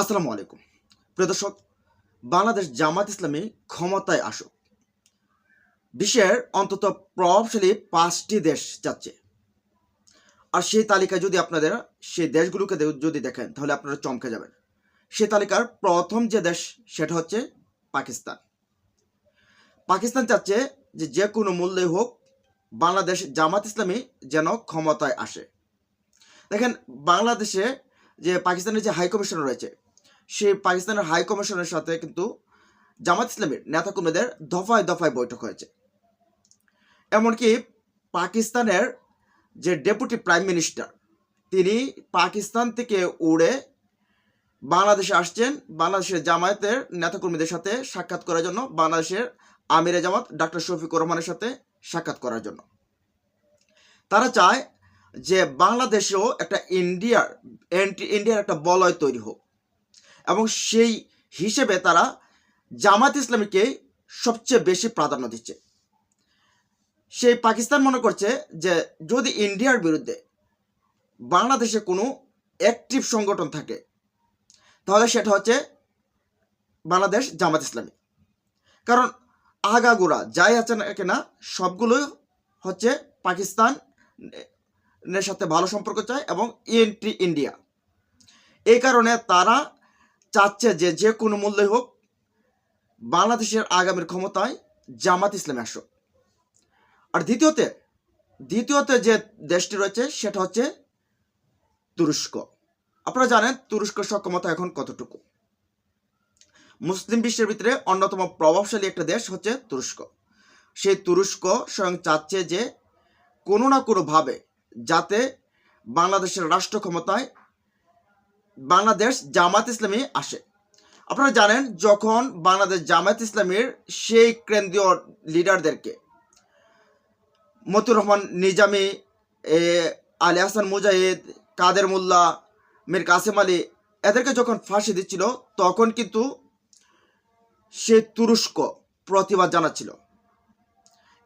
আসসালামু আলাইকুম। প্রিয় দর্শক, বাংলাদেশ জামাত ইসলামী ক্ষমতায় আসুক। বিশ্বের অন্তত প্রভাবশালী পাঁচটি দেশ যাচ্ছে। আর সেই তালিকায় যদি আপনাদের সেই দেশগুলোকে যদি দেখেন, তাহলে আপনারা চমকে যাবেন। সেই তালিকার প্রথম যে দেশ, সেটা হচ্ছে পাকিস্তান। পাকিস্তান চাচ্ছে যে যে কোনো মূল্যে হোক, বাংলাদেশ জামাত ইসলামী যেন ক্ষমতায় আসে। দেখেন, বাংলাদেশে যে পাকিস্তানের যে হাই কমিশনার রয়েছে সেই পাকিস্তানের হাই কমিশনের সাথে কিন্তু জামাত ইসলামের নেতাকর্মীদের দফায় দফায় বৈঠক হয়েছে। এমনকি পাকিস্তানের যে ডেপুটি প্রাইম মিনিস্টার, তিনি পাকিস্তান থেকে উড়ে বাংলাদেশে আসছেন। বাংলাদেশের জামায়াতের নেতাকর্মীদের সাথে সাক্ষাৎ করার জন্য, বাংলাদেশের আমিরে জামাত ডাক্তার শফিকুর রহমানের সাথে সাক্ষাৎ করার জন্য। তারা চায় যে বাংলাদেশেও একটা ইন্ডিয়ার ইন্ডিয়ার একটা বলয় তৈরি হোক। এবং সেই হিসেবে তারা জামাত ইসলামীকে সবচেয়ে বেশি প্রাধান্য দিচ্ছে। সেই পাকিস্তান মনে করছে যে যদি ইন্ডিয়ার বিরুদ্ধে বাংলাদেশে কোনো অ্যাক্টিভ সংগঠন থাকে, তাহলে সেটা হচ্ছে বাংলাদেশ জামাত ইসলামী। কারণ আগাগোড়া যাই আছে না কেনা সবগুলোই হচ্ছে পাকিস্তান সাথে ভালো সম্পর্ক চায় এবং ইএনটি ইন্ডিয়া। এই কারণে তারা চাচ্ছে যে যে কোনো মূল্যে হোক বাংলাদেশের আগামীর ক্ষমতায় জামাত ইসলামী আসুক। আর দ্বিতীয়তে দ্বিতীয়তে যে দেশটি রয়েছে সেটা হচ্ছে তুরস্ক। আপনারা জানেন তুরস্ক সক্ষমতা এখন কতটুকু? মুসলিম বিশ্বের ভিতরে অন্যতম প্রভাবশালী একটা দেশ হচ্ছে তুরস্ক। সেই তুরস্ক স্বয়ং চাচ্ছে যে কোনো না কোনোভাবে যাতে বাংলাদেশের রাষ্ট্র ক্ষমতায় বাংলাদেশ জামাত ইসলামী আসে। আপনারা জানেন যখন বাংলাদেশ জামাত ইসলামীর সেই কেন্দ্রীয় লিডারদেরকে মতুর রহমান নিজামি আলী হাসান মুজাহিদ, কাদের মোল্লা, মীর কাসেম আলী এদেরকে যখন ফাঁসি দিচ্ছিল, তখন কিন্তু সে তুরস্ক প্রতিবাদ জানাচ্ছিল।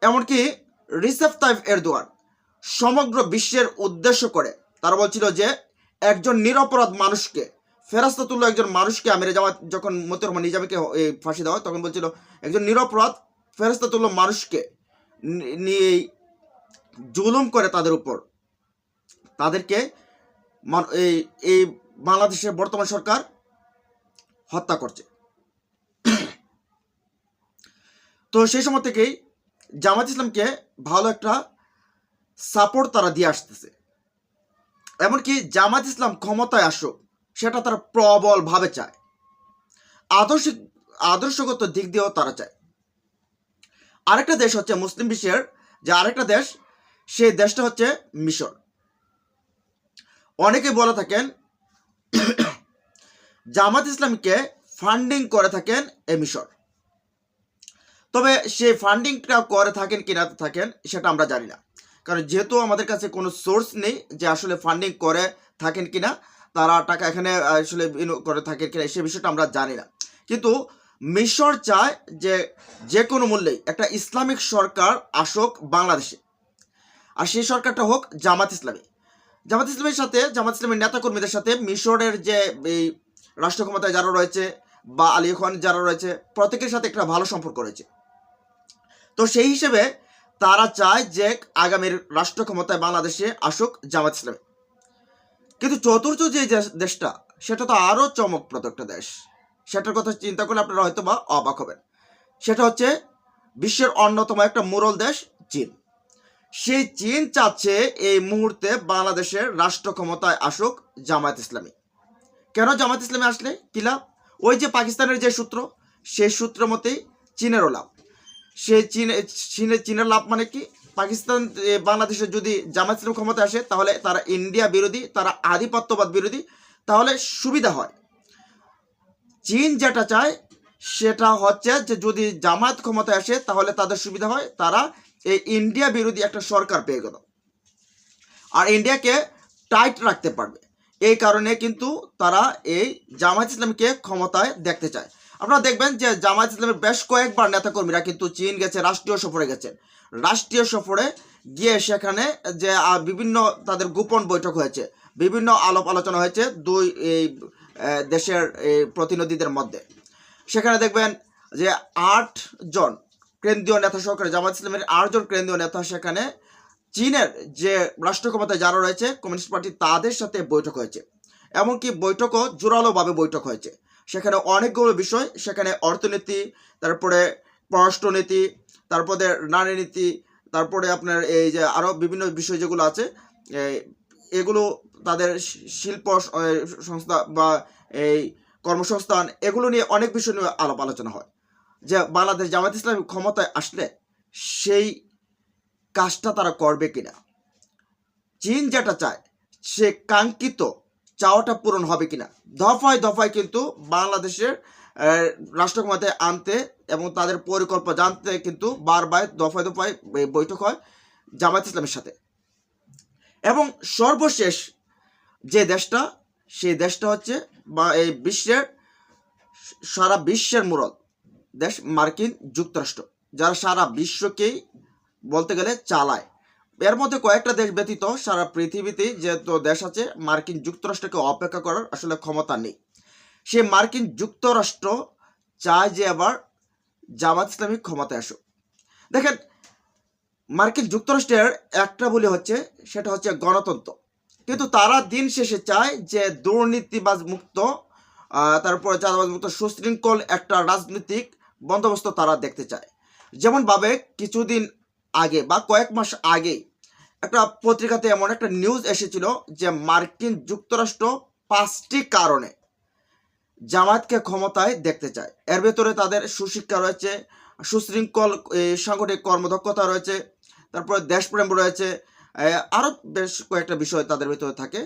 এমনকি রিসেফ তাইফ এরদোয়ান সমগ্র বিশ্বের উদ্দেশ্য করে তারা বলছিল যে একজন নিরপরাধ মানুষকে ফেরাস্তাতুল্লাহ একজন মানুষকে আমিরে জামাত যখন মতিউর রহমান নিজামীকে ফাঁসি দেওয়া তখন বলছিল, একজন নিরপরাধ ফেরাস্তাতুল্লাহ মানুষকে নি- নিয়ে জুলুম করে তাদের উপর। তাদেরকে এই এই বাংলাদেশের বর্তমান সরকার হত্যা করছে। তো সেই সময় থেকেই জামাত ইসলামকে ভালো একটা সাপোর্ট তারা দিয়ে আসতেছে। এমনকি জামাত ইসলাম ক্ষমতায় আসুক, সেটা তারা প্রবলভাবে চায়। আদর্শিক আদর্শগত দিক দিয়েও তারা চায়। আরেকটা দেশ হচ্ছে মুসলিম বিশ্বের, যে আরেকটা দেশ, সেই দেশটা হচ্ছে মিশর। অনেকে বলে থাকেন, জামাত ইসলামকে ফান্ডিং করে থাকেন এ মিশর। তবে সেই ফান্ডিংটা করে থাকেন কিনা থাকেন, সেটা আমরা জানি না। কারণ যেহেতু আমাদের কাছে কোনো সোর্স নেই যে আসলে ফান্ডিং করে থাকেন কিনা, তারা টাকা এখানে আসলে করে থাকেন কিনা, সে বিষয়টা আমরা জানি না। কিন্তু মিশর চায় যে যে কোনো মূল্যেই একটা ইসলামিক সরকার আসুক বাংলাদেশে। আর সেই সরকারটা হোক জামাত ইসলামী। জামাত ইসলামের সাথে, জামাত ইসলামের নেতাকর্মীদের সাথে মিশরের যে, এই রাষ্ট্র ক্ষমতায় যারা রয়েছে বা আলী খান যারা রয়েছে, প্রত্যেকের সাথে একটা ভালো সম্পর্ক রয়েছে। তো সেই হিসেবে তারা চায় যে আগামীর রাষ্ট্র ক্ষমতায় বাংলাদেশে আসুক জামাত ইসলামী। কিন্তু চতুর্থ যে দেশ- দেশটা, সেটা তো আরও চমকপ্রদ একটা দেশ। সেটার কথা চিন্তা করলে আপনারা হয়তো বা অবাক হবেন। সেটা হচ্ছে বিশ্বের অন্যতম একটা মুরল দেশ, চীন। সেই চীন চাচ্ছে এই মুহূর্তে বাংলাদেশের রাষ্ট্র ক্ষমতায় আসুক জামায়াত ইসলামী। কেন জামায়াত ইসলামী আসলে? কি লাভ? ওই যে পাকিস্তানের যে সূত্র, সেই সূত্র মতেই চীনেরও লাভ। সেই চীনে চীনের চীনের লাভ মানে কি? পাকিস্তান বাংলাদেশে যদি জামায়াত ইসলাম ক্ষমতায় আসে, তাহলে তারা ইন্ডিয়া বিরোধী, তারা আধিপত্যবাদ বিরোধী, তাহলে সুবিধা হয়। চীন যেটা চায়, সেটা হচ্ছে যে যদি জামায়াত ক্ষমতায় আসে, তাহলে তাদের সুবিধা হয়, তারা এই ইন্ডিয়া বিরোধী একটা সরকার পেয়ে গেল। আর ইন্ডিয়াকে টাইট রাখতে পারবে। এই কারণে কিন্তু তারা এই জামায়াত ইসলামকে ক্ষমতায় দেখতে চায়। আপনারা দেখবেন যে জামায়াত ইসলামের বেশ কয়েকবার নেতাকর্মীরা কিন্তু চীন গেছে, রাষ্ট্রীয় সফরে গেছেন রাষ্ট্রীয় সফরে গিয়ে সেখানে যে বিভিন্ন তাদের গোপন বৈঠক হয়েছে। বিভিন্ন আলাপ আলোচনা হয়েছে দুই, এই দেশের এই প্রতিনিধিদের মধ্যে। সেখানে দেখবেন যে আট জন কেন্দ্রীয় নেতা সহকারে জামাত ইসলামের আটজন কেন্দ্রীয় নেতা সেখানে চীনের যে রাষ্ট্র ক্ষমতায় যারা রয়েছে, কমিউনিস্ট পার্টি তাদের সাথে বৈঠক হয়েছে। এমনকি বৈঠকও জোরালোভাবে বৈঠক হয়েছে। সেখানে অনেকগুলো বিষয়, সেখানে অর্থনীতি, তারপরে পররাষ্ট্রনীতি, তারপরে নারী নীতি তারপরে আপনার এই যে আরও বিভিন্ন বিষয় যেগুলো আছে এগুলো তাদের শিল্প সংস্থা বা এই কর্মসংস্থান, এগুলো নিয়ে অনেক বিষয় নিয়ে আলাপ আলোচনা হয়। যে বাংলাদেশ জামাত ইসলামী ক্ষমতায় আসলে সেই কাজটা তারা করবে কিনা। চীন যেটা চায়, সে কাঙ্ক্ষিত চাওয়াটা পূরণ হবে কিনা। দফায় দফায় কিন্তু বাংলাদেশের আহ, রাষ্ট্র ক্ষমতায় আনতে এবং তাদের পরিকল্পনা জানতে কিন্তু বারবার দফায় দফায় বৈঠক হয় জামায়াত ইসলামের সাথে। এবং সর্বশেষ যে দেশটা সেই দেশটা হচ্ছে বা এই বিশ্বের সারা বিশ্বের মূরত দেশ মার্কিন যুক্তরাষ্ট্র যারা সারা বিশ্বকেই বলতে গেলে চালায়। এর মধ্যে কয়েকটা দেশ ব্যতীত সারা পৃথিবীতে যেহেতু দেশ আছে, মার্কিন যুক্তরাষ্ট্রকে অপেক্ষা করার আসলে ক্ষমতা নেই। সে মার্কিন যুক্তরাষ্ট্র চায় যে আবার জামাত ইসলামী ক্ষমতায় আসুক। দেখেন, মার্কিন যুক্তরাষ্ট্রের একটা বলি হচ্ছে, সেটা হচ্ছে গণতন্ত্র। কিন্তু তারা দিন শেষে চায় যে দুর্নীতিবাজ মুক্ত তারপরে চাঁদাবাজ মুক্ত, সুশৃঙ্খল একটা রাজনৈতিক বন্দোবস্ত তারা দেখতে চায়। যেমনভাবে কিছুদিন আগে বা কয়েক মাস আগেই একটা পত্রিকাতে এমন একটা নিউজ এসেছিল যে মার্কিন যুক্তরাষ্ট্র পাঁচটি কারণে জামায়াতকে ক্ষমতায় দেখতে চায়। এর ভেতরে তাদের সুশিক্ষা রয়েছে, সুশৃঙ্খল সাংগঠনিক কর্মদক্ষতা রয়েছে, তারপরে দেশপ্রেম রয়েছে আরও বেশ কয়েকটা বিষয় তাদের ভিতরে থাকে,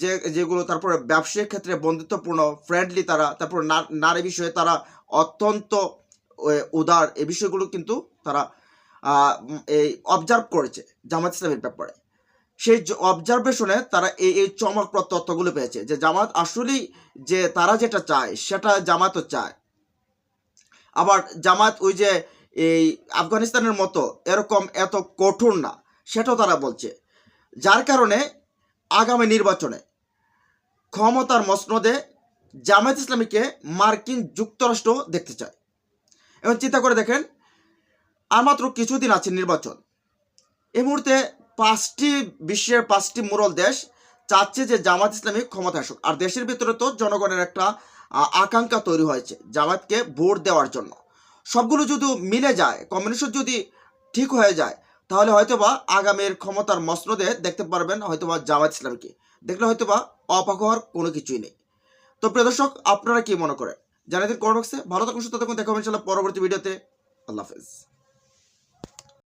যে, যেগুলো তারপরে ব্যবসায়িক ক্ষেত্রে বন্ধুত্বপূর্ণ ফ্রেন্ডলি তারা, তারপরে নারী বিষয়ে তারা অত্যন্ত উদার, এ বিষয়গুলো কিন্তু তারা এই অবজার্ভ করেছে জামাত ইসলামের ব্যাপারে। সেই অবজারভেশনে তারা এই এই চমকপ্রদ তথ্যগুলো পেয়েছে যে জামাত আসলেই যে তারা যেটা চায়, সেটা জামাতও চায়। আবার জামাত ওই যে এই আফগানিস্তানের মতো এরকম এত কঠোর না, সেটাও তারা বলছে। যার কারণে আগামী নির্বাচনে ক্ষমতার মসনদে জামায়াত ইসলামীকে মার্কিন যুক্তরাষ্ট্র দেখতে চায়। এবং চিন্তা করে দেখেন আর মাত্র কিছুদিন আছে নির্বাচন। এই মুহূর্তে পাঁচটি বিশ্বের পাঁচটি মোরল দেশ চাচ্ছে যে জামাত ইসলামী ক্ষমতা আসুক। আর দেশের ভিতরে তো জনগণের একটা আকাঙ্ক্ষা তৈরি হয়েছে জামাতকে ভোট দেওয়ার জন্য। সবগুলো যদি মিলে যায় কম্বিনেশন যদি ঠিক হয়ে যায়, তাহলে হয়তোবা আগামীর ক্ষমতার মসনদে দেখতে পারবেন হয়তোবা জামাত ইসলামীকে। দেখলে হয়তোবা হওয়ার কোনো কিছুই নেই। তো প্রিয় দর্শক, আপনারা কি মনে করেন? জানাতেন কমেন্ট বক্সে ভালো থাকুন, সুস্থ থাকুন। দেখা ইনশাল্লাহ পরবর্তী ভিডিওতে। আল্লাহ হাফেজ।